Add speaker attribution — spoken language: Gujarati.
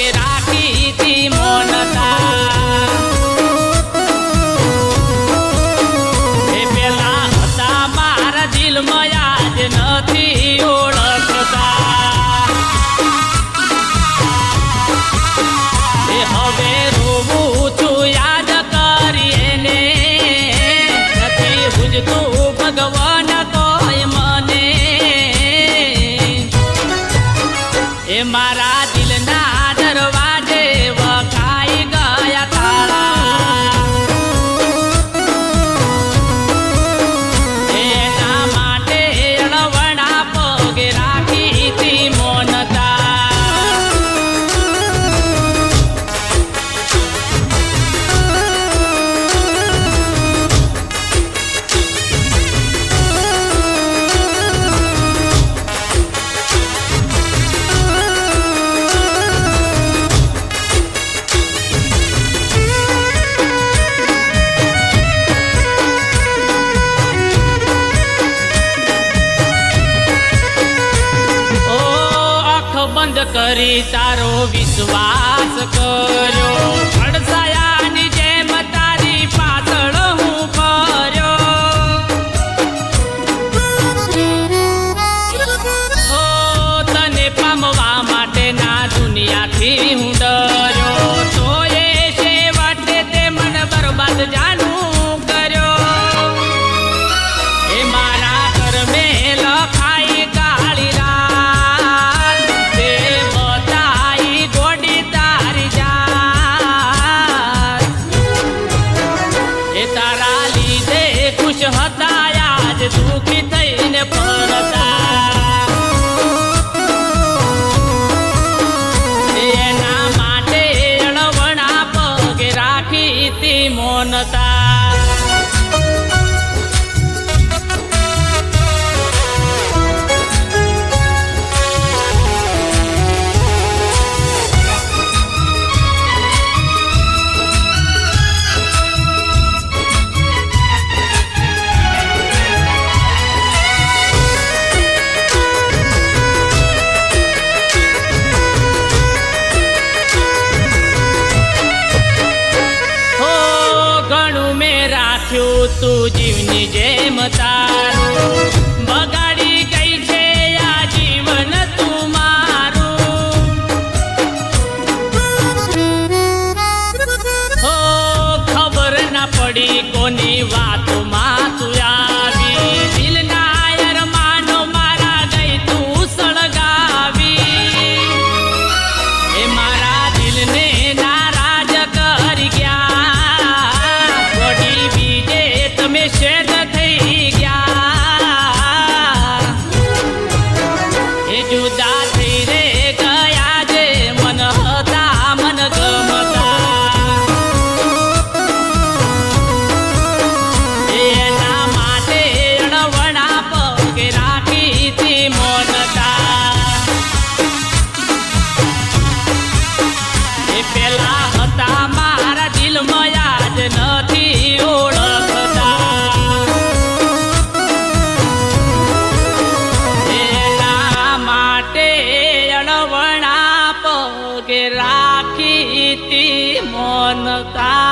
Speaker 1: કે રાખી તી મોનતા. એ નથી ઓળખતા. એ હવે રોવું છું યાદ કરી એને નથી ભગવાન કોઈ મને. એ મારા કરી તારો વિશ્વાસ કર્યો. અડસાયાની જેમ તારી પાછળ હું તને પામવા માટે દુનિયાથી હું ડર આજ દુઃખી થઈને પરતા તું જીવની જેમ તાર રાખી તી મોનતા.